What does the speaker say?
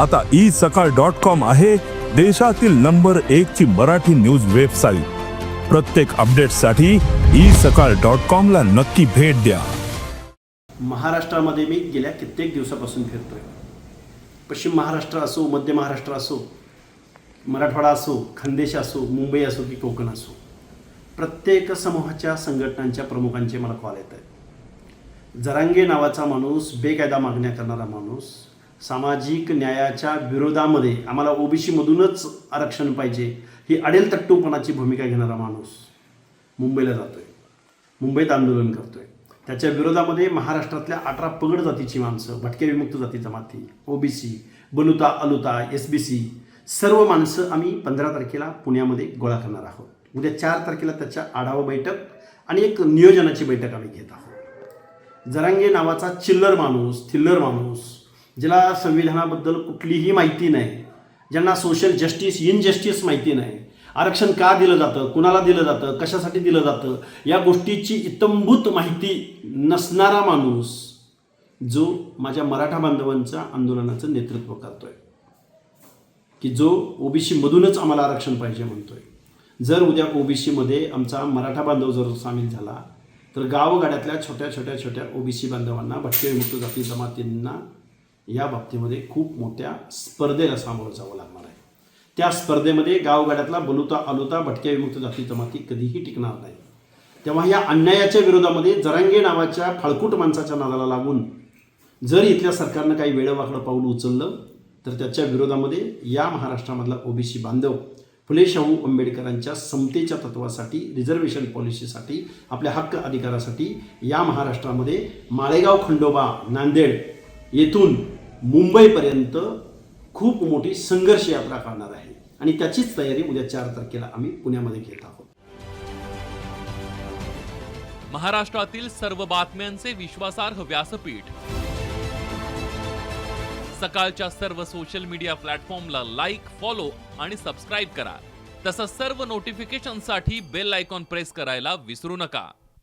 आता ई सकाळ dot com आहे देशातील नंबर एक ची मराठी न्यूज वेबसाईट. प्रत्येक अपडेटसाठी ई सकाळ डॉट कॉम ला नक्की भेट द्या. महाराष्ट्रामध्ये मी गेल्या कित्येक दिवसापासून फिरतोय. पश्चिम महाराष्ट्र असो मध्य महाराष्ट्र असो मराठवाडा असो खानदेश असो मुंबई असो की कोकण असो प्रत्येक समूहाच्या संघटनांच्या प्रमुखांचे मला कॉल येत आहेत. जरांगे नावाचा माणूस बेकायदा मागण्या करणारा माणूस सामाजिक न्यायाच्या विरोधामध्ये आम्हाला ओबीसीमधूनच आरक्षण पाहिजे ही अडेल तट्टूपणाची भूमिका घेणारा माणूस मुंबईला जातोय. मुंबईत आंदोलन करतोय. त्याच्या विरोधामध्ये महाराष्ट्रातल्या अठरा पगड जातीची माणसं भटके विमुक्त जाती जमाती ओबीसी बलुता अलुता एस बी सी सर्व माणसं आम्ही पंधरा तारखेला पुण्यामध्ये गोळा करणार आहोत. उद्या चार तारखेला त्याच्या आढावा बैठक आणि एक नियोजनाची बैठक आम्ही घेत आहोत. जरांगे नावाचा चिल्लर माणूस थिल्लर माणूस ज्याला संविधानाबद्दल कुठलीही माहिती नाही ज्यांना सोशल जस्टिस इनजस्टिस माहिती नाही आरक्षण का दिलं जातं कुणाला दिलं जातं कशासाठी दिलं जातं या गोष्टीची इतंभूत माहिती नसणारा माणूस जो माझ्या मराठा बांधवांचा आंदोलनाचं नेतृत्व करतोय. की जो ओबीसीमधूनच आम्हाला आरक्षण पाहिजे म्हणतोय. जर उद्या ओबीसीमध्ये आमचा मराठा बांधव जर सामील झाला तर गावगाड्यातल्या छोट्या छोट्या छोट्या ओबीसी बांधवांना भटके विमुक्त जाती जमातींना या बाबतीमध्ये खूप मोठ्या स्पर्धेला सामोरं जावं लागणार आहे. त्या स्पर्धेमध्ये गावगाड्यातला बलुता अलुता भटक्या विमुक्त जाती जमाती कधीही टिकणार नाही. तेव्हा या अन्यायाच्या विरोधामध्ये जरांगे नावाच्या फाळकूट माणसाच्या नादाला लागून जर इथल्या सरकारनं काही वेळवाकडं पाऊल उचललं तर त्याच्या विरोधामध्ये या महाराष्ट्रामधला ओबीसी बांधव फुले शाहू आंबेडकरांच्या समतेच्या तत्वासाठी रिझर्वेशन पॉलिसीसाठी आपल्या हक्क अधिकारासाठी या महाराष्ट्रामध्ये माळेगाव खंडोबा नांदेड येथून मुंबईपर्यंत खूप मोठी संघर्ष यात्रा काढणार आहे. आणि त्याचीच तयारी उद्या चार तारखेला आम्ही पुण्यामध्ये घेत आहोत. महाराष्ट्रातील सर्व बातम्यांचे विश्वासार्ह व्यासपीठ. सकाळच्या सर्व सोशल मीडिया प्लॅटफॉर्मला लाईक फॉलो आणि सबस्क्राईब करा. तसंच सर्व नोटिफिकेशनसाठी बेल आयकॉन प्रेस करायला विसरू नका.